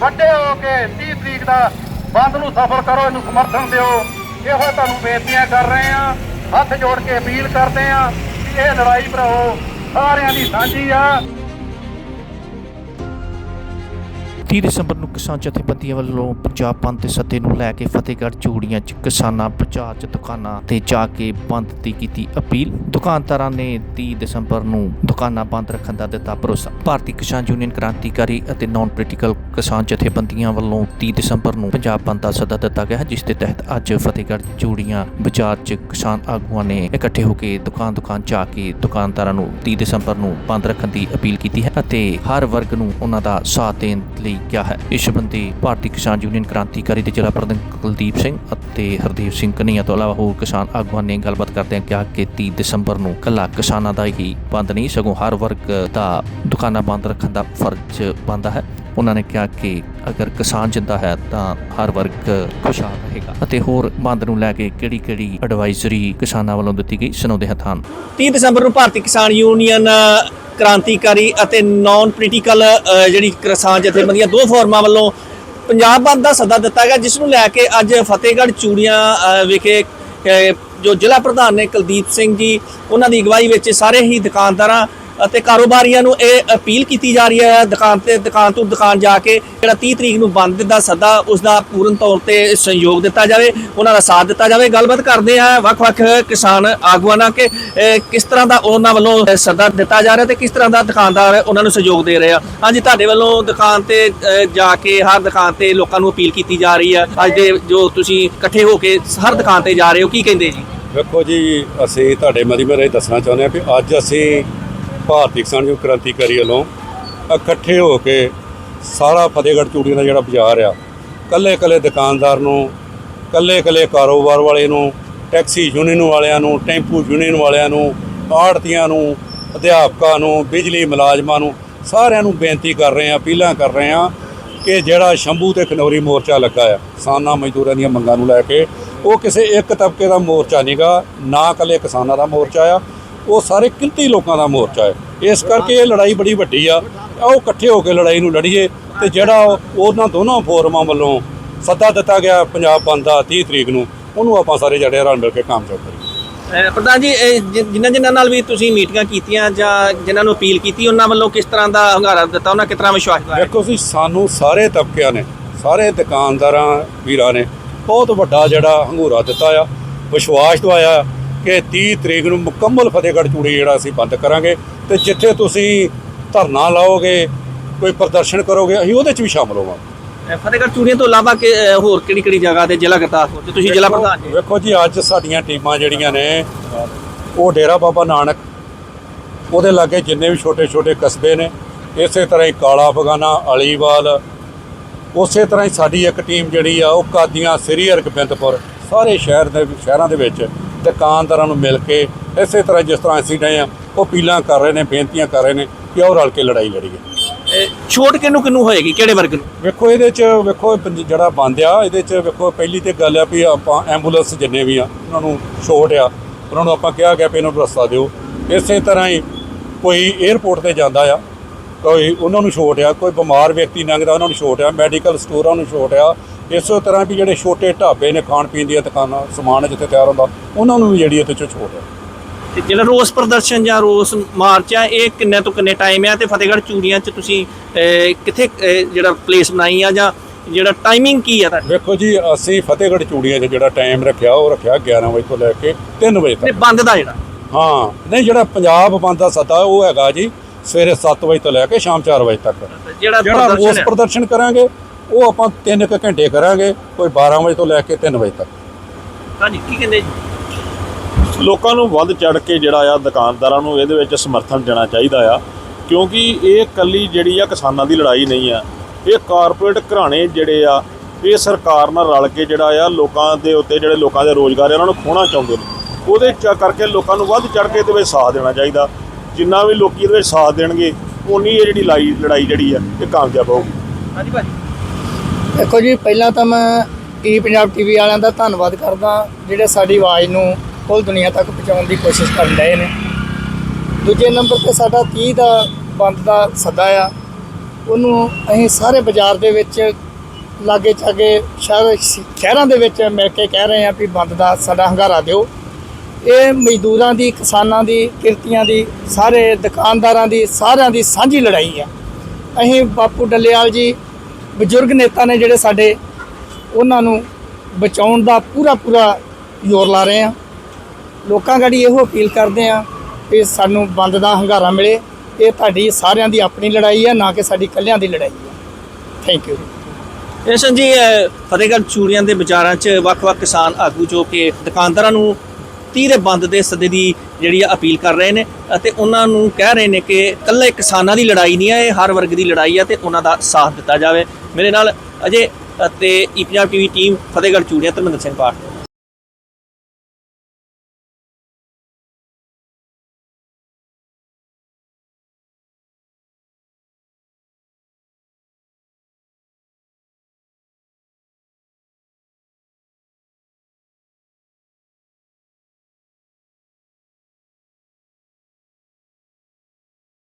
ਵੱਡੇ ਹੋ ਕੇ 30 ਤਰੀਕ ਦਾ ਬੰਦ ਨੂੰ ਸਫਲ ਕਰੋ, ਇਹਨੂੰ ਸਮਰਥਨ ਦਿਓ। ਇਹੋ ਤੁਹਾਨੂੰ ਬੇਨਤੀਆਂ ਕਰ ਰਹੇ ਆ ਹੱਥ ਜੋੜ ਕੇ ਅਪੀਲ ਕਰਦੇ ਆ ਕਿ ਇਹ ਲੜਾਈ ਭਰਾਓ ਸਾਰਿਆਂ ਦੀ ਸਾਂਝੀ ਆ। 30 ਦਸੰਬਰ ਨੂੰ ਕਿਸਾਨ ਜਥੇਬੰਦੀਆਂ ਵੱਲੋਂ ਪੰਜਾਬ ਬੰਦ ਦੇ ਸੱਦੇ ਨੂੰ ਲੈ ਕੇ ਫਤਿਹਗੜ੍ਹ ਚੂੜੀਆਂ 'ਚ ਕਿਸਾਨਾਂ, ਬਾਜ਼ਾਰ 'ਚ ਦੁਕਾਨਾਂ ਤੇ ਜਾ ਕੇ ਬੰਦ ਦੀ ਕੀਤੀ ਅਪੀਲ। ਦੁਕਾਨਦਾਰਾਂ ਨੇ 30 ਦਸੰਬਰ ਨੂੰ ਦੁਕਾਨਾਂ ਬੰਦ ਰੱਖਣ ਦਾ ਦਿੱਤਾ ਭਰੋਸਾ। ਭਾਰਤੀ ਕਿਸਾਨ ਯੂਨੀਅਨ ਕ੍ਰਾਂਤੀਕਾਰੀ ਅਤੇ ਨਾਨ ਪੋਲੀਟੀਕਲ ਕਿਸਾਨ ਜਥੇਬੰਦੀਆਂ ਵੱਲੋਂ 30 ਦਸੰਬਰ ਨੂੰ ਪੰਜਾਬ ਬੰਦ ਦਾ ਸੱਦਾ ਦਿੱਤਾ ਗਿਆ ਹੈ ਜਿਸ ਦੇ ਤਹਿਤ ਅੱਜ ਫਤਿਹਗੜ੍ਹ ਚੂੜੀਆਂ, ਬਾਜ਼ਾਰ 'ਚ ਕਿਸਾਨ ਆਗੂਆਂ ਨੇ ਇਕੱਠੇ ਹੋ ਕੇ ਦੁਕਾਨ ਦੁਕਾਨ ਜਾ ਕੇ ਦੁਕਾਨਦਾਰਾਂ ਨੂੰ 30 ਦਸੰਬਰ ਨੂੰ ਬੰਦ ਰੱਖਣ ਦੀ ਅਪੀਲ ਕੀਤੀ ਹੈ ਅਤੇ ਹਰ ਵਰਗ ਨੂੰ ਉਹਨਾਂ ਦਾ ਸਾਥ ਦੇਣ ਲਈ ਕਿਹਾ ਹੈ। ਇਸ ਸੰਬੰਧੀ ਭਾਰਤੀ ਕਿਸਾਨ ਯੂਨੀਅਨ ਕ੍ਰਾਂਤੀਕਾਰੀ ਦੇ ਜ਼ਿਲ੍ਹਾ ਪ੍ਰਧਾਨ ਕੁਲਦੀਪ ਸਿੰਘ ਅਤੇ ਹਰਦੀਪ ਸਿੰਘ ਕਨਈਆ ਤੋਂ ਇਲਾਵਾ ਹੋਰ ਕਿਸਾਨ ਆਗੂਆਂ ਨੇ ਗੱਲਬਾਤ ਕਰਦਿਆਂ ਕਿਹਾ ਕਿ 30 ਦਸੰਬਰ ਨੂੰ ਕੱਲਾ ਕਿਸਾਨਾਂ ਦਾ ਹੀ ਬੰਦ ਨਹੀਂ, ਸਗੋਂ ਹਰ ਵਰਗ ਦਾ ਦੁਕਾਨਾਂ ਬੰਦ ਰੱਖਣ ਦਾ ਫਰਜ਼ ਬਣਦਾ ਹੈ। ਉਹਨਾਂ ਨੇ ਕਿਹਾ ਕਿ ਅਗਰ ਕਿਸਾਨ ਜਿੰਦਾ ਹੈ ਤਾਂ ਹਰ ਵਰਗ ਖੁਸ਼ਹਾਲ ਰਹੇਗਾ। ਅਤੇ ਹੋਰ ਬੰਦ ਨੂੰ ਲੈ ਕੇ ਕਿਹੜੀ ਕਿਹੜੀ ਐਡਵਾਈਜ਼ਰੀ ਕਿਸਾਨਾਂ ਵੱਲੋਂ ਦਿੱਤੀ ਗਈ, ਸੁਣਾਉਂਦੇ ਹਾਂ ਤੁਹਾਨੂੰ 30 ਦਸੰਬਰ ਨੂੰ ਭਾਰਤੀ ਕਿਸਾਨ ਯੂਨੀਅਨ ਕ੍ਰਾਂਤੀਕਾਰੀ ਅਤੇ ਨਾਨ ਪੋਲੀਟੀਕਲ ਜਿਹੜੀ ਕਿਸਾਨ ਜਥੇਬੰਦੀਆਂ ਦੋ ਫੋਰਮਾਂ ਵੱਲੋਂ ਪੰਜਾਬ ਬੰਦ ਦਾ ਸੱਦਾ ਦਿੱਤਾ ਗਿਆ, ਜਿਸ ਨੂੰ ਲੈ ਕੇ ਅੱਜ ਫਤਿਹਗੜ੍ਹ ਚੂੜੀਆਂ ਵਿਖੇ ਜੋ ਜ਼ਿਲ੍ਹਾ ਪ੍ਰਧਾਨ ਨੇ ਕੁਲਦੀਪ ਸਿੰਘ ਜੀ, ਉਹਨਾਂ ਦੀ ਅਗਵਾਈ ਵਿੱਚ ਸਾਰੇ ਹੀ ਦੁਕਾਨਦਾਰਾਂ ਅਤੇ ਕਾਰੋਬਾਰੀਆਂ ਨੂੰ ਇਹ ਅਪੀਲ ਕੀਤੀ ਜਾ ਰਹੀ ਹੈ ਦੁਕਾਨ ਤੇ, ਦੁਕਾਨ ਤੋਂ ਦੁਕਾਨ ਜਾ ਕੇ ਜਿਹੜਾ 30 ਤਰੀਕ ਨੂੰ ਬੰਦ ਦਾ ਸੱਦਾ ਉਸ ਦਾ ਪੂਰਨ ਤੌਰ ਤੇ ਸਹਿਯੋਗ ਦਿੱਤਾ ਜਾਵੇ, ਉਹਨਾਂ ਦਾ ਸਾਥ ਦਿੱਤਾ ਜਾਵੇ। ਗੱਲਬਾਤ ਕਰਦੇ ਆ ਵੱਖ-ਵੱਖ ਕਿਸਾਨ ਆਗੂਆਂ ਨਾਲ ਕਿ ਕਿਸ ਤਰ੍ਹਾਂ ਦਾ ਉਹਨਾਂ ਵੱਲੋਂ ਸੱਦਾ ਦਿੱਤਾ ਜਾ ਰਿਹਾ ਤੇ ਕਿਸ ਤਰ੍ਹਾਂ ਦਾ ਦੁਕਾਨਦਾਰ ਉਹਨਾਂ ਨੂੰ ਸਹਿਯੋਗ ਦੇ ਰਹੇ ਆ। ਹਾਂਜੀ, ਤੁਹਾਡੇ ਵੱਲੋਂ ਦੁਕਾਨ ਤੇ ਜਾ ਕੇ, ਹਰ ਦੁਕਾਨ ਤੇ ਲੋਕਾਂ ਨੂੰ ਅਪੀਲ ਕੀਤੀ ਜਾ ਰਹੀ ਹੈ। ਅੱਜ ਦੇ ਜੋ ਤੁਸੀਂ ਇਕੱਠੇ ਹੋ ਕੇ ਹਰ ਦੁਕਾਨ ਤੇ ਜਾ ਰਹੇ ਹੋ, ਕੀ ਕਹਿੰਦੇ ਜੀ? ਵੇਖੋ ਜੀ, ਅਸੀਂ ਤੁਹਾਡੇ ਮਦੀ ਮੇਰੇ ਦੱਸਣਾ ਚਾਹੁੰਦੇ ਹਾਂ ਕਿ ਅੱਜ ਅਸੀਂ ਭਾਰਤੀ ਕਿਸਾਨ ਯੂਨੀਅਨ ਕ੍ਰਾਂਤੀਕਾਰੀ ਵੱਲੋਂ ਇਕੱਠੇ ਹੋ ਕੇ ਸਾਰਾ ਫਤਿਹਗੜ੍ਹ ਚੂੜੀਆਂ ਦਾ ਜਿਹੜਾ ਬਾਜ਼ਾਰ ਆ ਕੱਲੇ ਕੱਲੇ ਦੁਕਾਨਦਾਰ ਨੂੰ ਕੱਲੇ ਕੱਲੇ ਕਾਰੋਬਾਰ ਵਾਲੇ ਨੂੰ, ਟੈਕਸੀ ਯੂਨੀਅਨ ਵਾਲਿਆਂ ਨੂੰ, ਟੈਂਪੂ ਯੂਨੀਅਨ ਵਾਲਿਆਂ ਨੂੰ, ਆੜਤੀਆਂ ਨੂੰ, ਅਧਿਆਪਕਾਂ ਨੂੰ, ਬਿਜਲੀ ਮੁਲਾਜ਼ਮਾਂ ਨੂੰ, ਸਾਰਿਆਂ ਨੂੰ ਬੇਨਤੀ ਕਰ ਰਹੇ ਹਾਂ, ਅਪੀਲਾਂ ਕਰ ਰਹੇ ਹਾਂ ਕਿ ਜਿਹੜਾ ਸ਼ੰਭੂ ਤੇ ਖਨੌਰੀ ਮੋਰਚਾ ਲੱਗਾ ਆ, ਕਿਸਾਨਾਂ ਮਜ਼ਦੂਰਾਂ ਦੀਆਂ ਮੰਗਾਂ ਨੂੰ ਲੈ ਕੇ, ਉਹ ਕਿਸੇ ਇੱਕ ਤਬਕੇ ਦਾ ਮੋਰਚਾ ਨਹੀਂਗਾ ਨਾ ਕੱਲੇ ਕਿਸਾਨਾਂ ਦਾ ਮੋਰਚਾ ਆ ਉਹ ਸਾਰੇ ਕਿੰਤੀ ਲੋਕਾਂ ਦਾ ਮੋਰਚਾ ਹੈ। ਇਸ ਕਰਕੇ ਇਹ ਲੜਾਈ ਬੜੀ ਵੱਡੀ ਆ। ਆਓ ਇਕੱਠੇ ਹੋ ਕੇ ਲੜਾਈ ਨੂੰ ਲੜੀਏ ਤੇ ਜਿਹੜਾ ਉਹ- ਉਹਨਾਂ ਦੋਨੋਂ ਫੋਰਮਾਂ ਵੱਲੋਂ ਸੱਦਾ ਦਿੱਤਾ ਗਿਆ ਪੰਜਾਬ ਬੰਦ ਦਾ 30 ਤਰੀਕ ਨੂੰ ਉਹਨੂੰ ਆਪਾਂ ਸਾਰੇ ਜਿਹੜੇ ਰਲ ਮਿਲ ਕੇ ਕਾਮਯਾਬ ਕਰੀਏ। ਪ੍ਰਧਾਨ ਜਿ- ਜਿਨ੍ਹਾਂ ਜਿਨ੍ਹਾਂ ਨਾਲ ਵੀ ਤੁਸੀਂ ਮੀਟਿੰਗਾਂ ਕੀਤੀਆਂ ਜਾਂ ਜਿਨ੍ਹਾਂ ਨੂੰ ਅਪੀਲ ਕੀਤੀ ਉਹਨਾਂ ਵੱਲੋਂ ਕਿਸ ਤਰ੍ਹਾਂ ਦਾ ਹੰਗਾਰਾ ਦਿੱਤਾ? ਉਹਨਾਂ ਕਿਸ ਤਰ੍ਹਾਂ ਵਿਸ਼ਵਾਸ ਦਿਵਾਇਆ? ਦੇਖੋ ਜੀ ਸਾਨੂੰ ਸਾਰੇ ਤਬਕਿਆਂ ਨੇ ਸਾਰੇ ਦੁਕਾਨਦਾਰਾਂ ਵੀਰਾਂ ਨੇ ਬਹੁਤ ਵੱਡਾ ਜਿਹੜਾ ਹੰਗੂਰਾ ਦਿੱਤਾ ਆ ਵਿਸ਼ਵਾਸ ਦਵਾਇਆ। ਕਿ 30 ਤਰੀਕ ਨੂੰ ਮੁਕੰਮਲ ਫਤਿਹਗੜ੍ਹ ਚੂੜੀ ਜਿਹੜਾ ਅਸੀਂ ਬੰਦ ਕਰਾਂਗੇ ਤੇ ਜਿੱਥੇ ਤੁਸੀਂ ਧਰਨਾ ਲਾਓਗੇ ਕੋਈ ਪ੍ਰਦਰਸ਼ਨ ਕਰੋਗੇ ਅਸੀਂ ਉਹਦੇ 'ਚ ਵੀ ਸ਼ਾਮਲ ਹੋਵਾਂਗੇ। ਫਤਿਹਗੜ੍ਹ ਚੂੜੀਆਂ ਤੋਂ ਇਲਾਵਾ ਕਿ ਹੋਰ ਕਿਹੜੀ ਕਿਹੜੀ ਜਗ੍ਹਾ ਤੇ ਜ਼ਿਲ੍ਹਾ ਗੁਰਦਾਸਪੁਰ ਤੇ ਤੁਸੀਂ ਜ਼ਿਲ੍ਹਾ ਪ੍ਰਧਾਨ ਜੀ? ਵੇਖੋ ਜੀ ਅੱਜ ਸਾਡੀਆਂ ਟੀਮਾਂ ਜਿਹੜੀਆਂ ਨੇ ਉਹ ਡੇਰਾ ਬਾਬਾ ਨਾਨਕ ਉਹਦੇ ਲਾਗੇ ਜਿੰਨੇ ਵੀ ਛੋਟੇ ਛੋਟੇ ਕਸਬੇ ਨੇ ਇਸੇ ਤਰ੍ਹਾਂ ਹੀ ਕਾਲਾ ਫਗਾਨਾ ਅਲੀਵਾਲ ਉਸੇ ਤਰ੍ਹਾਂ ਹੀ ਸਾਡੀ ਇੱਕ ਟੀਮ ਜਿਹੜੀ ਆ ਉਹ ਕਾਦੀਆਂ ਸ੍ਰੀ ਹਰਗੋਬਿੰਦਪੁਰ ਸਾਰੇ ਸ਼ਹਿਰ ਦੇ ਸ਼ਹਿਰਾਂ ਦੇ ਵਿੱਚ ਦੁਕਾਨਦਾਰਾਂ ਨੂੰ ਮਿਲ ਕੇ ਇਸੇ ਤਰ੍ਹਾਂ ਜਿਸ ਤਰ੍ਹਾਂ ਅਸੀਂ ਰਹੇ ਆ ਉਹ ਅਪੀਲਾਂ ਕਰ ਰਹੇ ਨੇ ਬੇਨਤੀਆਂ ਕਰ ਰਹੇ ਨੇ ਕਿ ਉਹ ਰਲ ਕੇ ਲੜਾਈ ਲੜੀਏ। ਛੋਟ ਕਿਹਨੂੰ ਕਿਹਨੂੰ ਹੋਏਗੀ? ਕਿਹੜੇ ਵਰਗ ਨੂੰ? ਵੇਖੋ ਇਹਦੇ ਚ ਵੇਖੋ ਪੰਜ- ਜਿਹੜਾ ਬੰਦ ਆ ਇਹਦੇ ਚ ਵੇਖੋ ਪਹਿਲੀ ਤੇ ਗੱਲ ਆ ਵੀ ਆਪਾਂ ਐਂਬੂਲੈਂਸ ਜਿੰਨੇ ਵੀ ਆ ਉਹਨਾਂ ਨੂੰ ਛੋਟ ਆ ਉਹਨਾਂ ਨੂੰ ਆਪਾਂ ਕਿਹਾ ਗਿਆ ਵੀ ਇਹਨਾਂ ਨੂੰ ਰਸਤਾ ਦਿਓ। ਇਸੇ ਤਰ੍ਹਾਂ ਹੀ ਕੋਈ 에ਅਰਪੋਰਟ ਤੇ ਜਾਂਦਾ ਆ ਕੋਈ ਉਹਨਾਂ ਨੂੰ ਛੋਟ ਆ ਕੋਈ ਬਿਮਾਰ ਵਿਅਕਤੀ ਲੰਘਦਾ ਉਹਨਾਂ ਨੂੰ ਛੋਟ ਆ ਮੈਡੀਕਲ ਸਟੋਰਾਂ ਨੂੰ ਛੋਟ ਆ। ਇਸੇ ਤਰ੍ਹਾਂ ਵੀ ਜਿਹੜੇ ਛੋਟੇ ਢਾਬੇ ਨੇ ਖਾਣ ਪੀਣ ਦੀਆਂ ਦੁਕਾਨਾਂ ਸਮਾਨ ਜਿੱਥੇ ਤਿਆਰ ਹੁੰਦਾ ਉਹਨਾਂ ਨੂੰ ਵੀ ਜਿਹੜੀ ਇਹਦੇ ਚ ਛੋਟ ਆ। ਤੇ ਜਿਹੜਾ ਰੋਸ ਪ੍ਰਦਰਸ਼ਨ ਜਾਂ ਰੋਸ ਮਾਰਚ ਆ ਇਹ ਕਿੰਨੇ ਤੋਂ ਕਿੰਨੇ ਟਾਈਮ ਆ? ਤੇ ਫਤਿਹਗੜ੍ਹ ਚੂੜੀਆਂ 'ਚ ਤੁਸੀਂ ਕਿੱਥੇ ਜਿਹੜਾ ਪਲੇਸ ਬਣਾਈ ਆ ਜਾਂ ਜਿਹੜਾ ਟਾਈਮਿੰਗ ਕੀ ਆ ਤੁਹਾਡੀ? ਵੇਖੋ ਜੀ ਅਸੀਂ ਫਤਿਹਗੜ੍ਹ ਚੂੜੀਆਂ 'ਚ ਜਿਹੜਾ ਟਾਈਮ ਰੱਖਿਆ ਉਹ ਰੱਖਿਆ 11 ਵਜੇ ਤੋਂ ਲੈ ਕੇ 3 ਵਜੇ ਤੇ ਤੱਕ ਬੰਦ ਦਾ ਜਿਹੜਾ? ਹਾਂ ਨਹੀਂ ਜਿਹੜਾ ਪੰਜਾਬ ਬੰਦ ਦਾ ਸੱਦਾ ਉਹ ਹੈਗਾ ਜੀ ਸਵੇਰੇ 7 ਵਜੇ ਤੋਂ ਲੈ ਕੇ ਸ਼ਾਮ 4 ਵਜੇ ਤੱਕ। ਜਿਹੜਾ ਜਿਹੜਾ ਰੋਸ ਪ੍ਰਦਰਸ਼ਨ ਕਰਾਂਗੇ ਉਹ ਆਪਾਂ 3 ਕੁ ਘੰਟੇ ਕਰਾਂਗੇ ਕੋਈ 12 ਵਜੇ ਤੋਂ ਲੈ ਕੇ 3 ਵਜੇ ਤੱਕ। ਹਾਂਜੀ ਕੀ ਕਹਿੰਦੇ ਜੀ? ਲੋਕਾਂ ਨੂੰ ਵੱਧ ਚੜ ਕੇ ਜਿਹੜਾ ਆ ਦੁਕਾਨਦਾਰਾਂ ਨੂੰ ਇਹਦੇ ਵਿੱਚ ਸਮਰਥਨ ਦੇਣਾ ਚਾਹੀਦਾ ਆ ਕਿਉਂਕਿ ਇਹ ਕੱਲੀ ਜਿਹੜੀ ਆ ਕਿਸਾਨਾਂ ਦੀ ਲੜਾਈ ਨਹੀਂ ਆ। ਇਹ ਕਾਰਪੋਰੇਟ ਘਰਾਣੇ ਜਿਹੜੇ ਆ ਇਹ ਸਰਕਾਰ ਨਾਲ ਰਲ ਕੇ ਜਿਹੜਾ ਆ ਲੋਕਾਂ ਦੇ ਉੱਤੇ ਜਿਹੜੇ ਲੋਕਾਂ ਦੇ ਰੋਜ਼ਗਾਰ ਆ ਉਹਨਾਂ ਨੂੰ ਖੋਣਾ ਚਾਹੁੰਦੇ ਨੇ। ਉਹਦੇ ਚ ਕਰਕੇ ਲੋਕਾਂ ਨੂੰ ਵੱਧ ਚੜ ਕੇ ਇਹਦੇ ਵਿੱਚ ਸਾਥ ਦੇਣਾ ਚਾਹੀਦਾ। ਜਿੰਨਾ ਵੀ ਲੋਕੀ ਇਹਦੇ ਵਿੱਚ ਸਾਥ ਦੇਣਗੇ ਉਨੀ ਇਹ ਜਿਹੜੀ ਲੜਾਈ ਲੜਾਈ ਜਿਹੜੀ ਆ ਇਹ ਕਾਮਯਾਬ ਹੋਊਗੀ। ਹਾਂਜੀ ਭਾਜੀ। ਦੇਖੋ ਜੀ ਪਹਿਲਾਂ ਤਾਂ ਮੈਂ ਈ ਪੰਜਾਬ ਟੀਵੀ ਵਾਲਿਆਂ ਦਾ ਧੰਨਵਾਦ ਕਰਦਾ ਜਿਹੜੇ ਸਾਡੀ ਆਵਾਜ਼ ਨੂੰ ਕੁੱਲ ਦੁਨੀਆ ਤੱਕ ਪਹੁੰਚਾਉਣ ਦੀ ਕੋਸ਼ਿਸ਼ ਕਰਨ ਰਹੇ ਨੇ। ਦੂਜੇ ਨੰਬਰ ਤੇ ਸਾਡਾ 30 ਦਾ ਬੰਦ ਦਾ ਸੱਦਾ ਆ। ਉਹਨੂੰ ਅਸੀਂ ਸਾਰੇ ਬਾਜ਼ਾਰ ਦੇ ਵਿੱਚ ਲਾਗੇ ਚਾਗੇ ਸ਼ਹਿਰ ਸ਼ਹਿਰਾਂ ਦੇ ਵਿੱਚ ਮਿਲ ਕੇ ਕਹਿ ਰਹੇ ਹਾਂ ਵੀ ਬੰਦ ਦਾ ਸਾਡਾ ਹੰਗਾਰਾ ਦਿਓ। ਇਹ ਮਜ਼ਦੂਰਾਂ ਦੀ, ਕਿਸਾਨਾਂ ਦੀ, ਕਿਰਤੀਆਂ ਦੀ, ਸਾਰੇ ਦੁਕਾਨਦਾਰਾਂ ਦੀ, ਸਾਰਿਆਂ ਦੀ ਸਾਂਝੀ ਲੜਾਈ ਆ। ਅਸੀਂ ਬਾਪੂ ਡੱਲੇਵਾਲ ਜੀ, ਬਜ਼ੁਰਗ ਨੇਤਾ ਨੇ ਜਿਹੜੇ ਸਾਡੇ, ਉਹਨਾਂ ਨੂੰ ਬਚਾਉਣ ਦਾ ਪੂਰਾ ਪੂਰਾ ਜ਼ੋਰ ਲਾ ਰਹੇ ਆ ਲੋਕਾਂ ਗਾੜੀ ਇਹੋ ਅਪੀਲ ਕਰਦੇ ਆ ਕਿ ਸਾਨੂੰ ਬੰਦ ਦਾ ਹੰਗਾਰਾ ਮਿਲੇ। ਇਹ ਤੁਹਾਡੀ ਸਾਰਿਆਂ ਦੀ ਆਪਣੀ ਲੜਾਈ ਹੈ ਨਾ ਕਿ ਸਾਡੀ ਇਕੱਲਿਆਂ ਦੀ ਲੜਾਈ ਹੈ ਥੈਂਕ ਯੂ ਰੇਸ਼ਨ ਜੀ ਫਤਿਹਗੜ੍ਹ ਚੂੜੀਆਂ ਦੇ ਬਾਜ਼ਾਰਾਂ 'ਚ ਵੱਖ-ਵੱਖ ਕਿਸਾਨ ਆਗੂ ਜੋ ਕਿ ਦੁਕਾਨਦਾਰਾਂ ਨੂੰ ਤੀਰੇ ਬੰਦ ਦੇ ਸੱਦੇ ਦੀ ਜਿਹੜੀ ਆ ਅਪੀਲ ਕਰ ਰਹੇ ਨੇ ਅਤੇ ਉਹਨਾਂ ਨੂੰ ਕਹਿ ਰਹੇ ਨੇ ਕਿ ਇਕੱਲੇ ਕਿਸਾਨਾਂ ਦੀ ਲੜਾਈ ਨਹੀਂ ਹੈ ਇਹ ਹਰ ਵਰਗ ਦੀ ਲੜਾਈ ਹੈ ਤੇ ਉਹਨਾਂ ਦਾ ਸਾਥ ਦਿੱਤਾ ਜਾਵੇ। ਮੇਰੇ ਨਾਲ ਅਜੇ ਅਤੇ E Punjab TV team Fatehgarh Churian Dharminder Singh ਪਾਠ